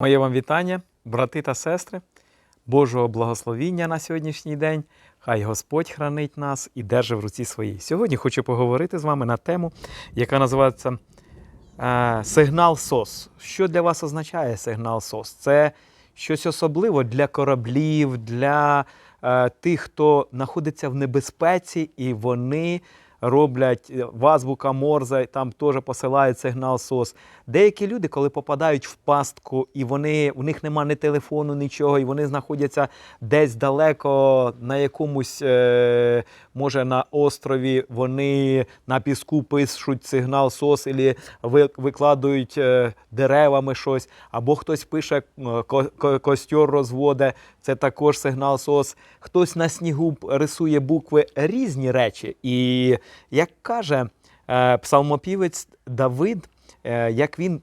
Моє вам вітання, брати та сестри, Божого благословіння на сьогоднішній день. Хай Господь хранить нас і держить в руці своїй. Сьогодні хочу поговорити з вами на тему, яка називається е, сигнал СОС. Що для вас означає сигнал СОС? Це щось особливе для кораблів, для е, тих, хто знаходиться в небезпеці, і вони роблять е, в азбука Морзе, там теж посилають сигнал СОС. Деякі люди, коли попадають в пастку, і вони, у них немає ні телефону, нічого, і вони знаходяться десь далеко на якомусь, е, може, на острові, вони на піску пишуть сигнал СОС, або ви, викладають е, деревами щось, або хтось пише ко, ко, костер розводе, це також сигнал СОС. Хтось на снігу рисує букви різні речі. І як каже е, псалмопівець Давид, е, як він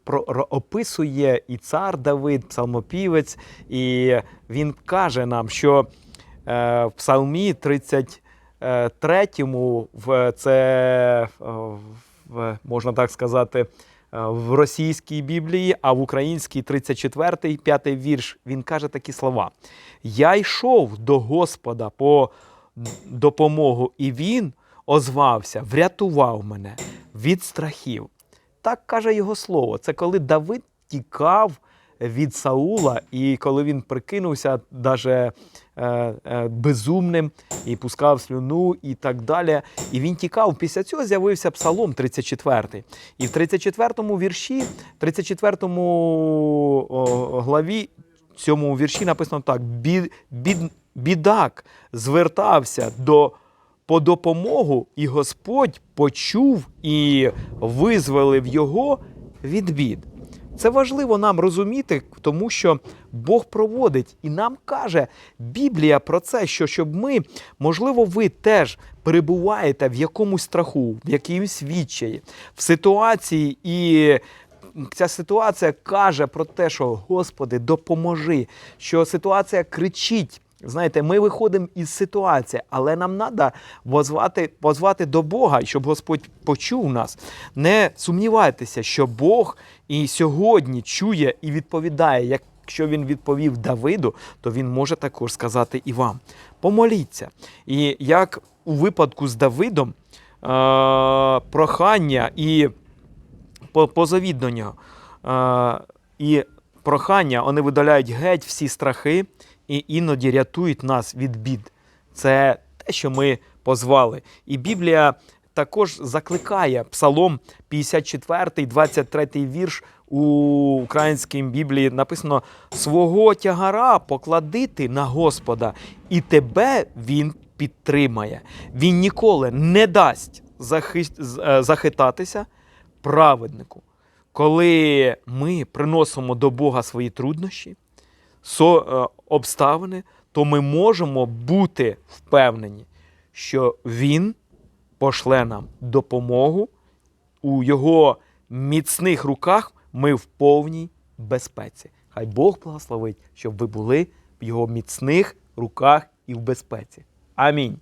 описує і цар Давид, псалмопівець, і він каже нам, що е, в Псалмі 33 це можна так сказати. В російській Біблії, а в українській 34, 5 вірш, він каже такі слова: Я йшов до Господа по допомогу, і він озвався, врятував мене від страхів. Так каже його слово. Це коли Давид тікав від Саула, і коли він прикинувся даже е, е, безумним і пускав слюну і так далі. І він тікав. Після цього з'явився Псалом 34. І в 34-му вірші, 34-му о, главі, цьому вірші написано так: бід, бід, бідак звертався до по допомогу, і Господь почув і визволив його від бід. Це важливо нам розуміти, тому що Бог проводить і нам каже Біблія про це, що щоб ми, можливо, ви теж перебуваєте в якомусь страху, в якомусь відчаї, в ситуації, і ця ситуація каже про те, що Господи, допоможи, що ситуація кричить. Знаєте, ми виходимо із ситуації, але нам треба позвати, позвати до Бога, і щоб Господь почув нас. Не сумнівайтеся, що Бог і сьогодні чує і відповідає. Якщо він відповів Давиду, то він може також сказати і вам. Помоліться. І як у випадку з Давидом, е- прохання і по- позовіть. Е, і прохання вони видаляють геть всі страхи і іноді рятують нас від бід. Це те, що ми позвали. І Біблія також закликає Псалом 54, 23 вірш у українській Біблії написано: свого тягара покладити на Господа, і тебе він підтримає. Він ніколи не дасть е, захитатися праведнику. Коли ми приносимо до Бога свої труднощі, обставини, то ми можемо бути впевнені, що Він пошле нам допомогу у Його міцних руках. Ми в повній безпеці. Хай Бог благословить, щоб ви були в Його міцних руках і в безпеці. Амінь.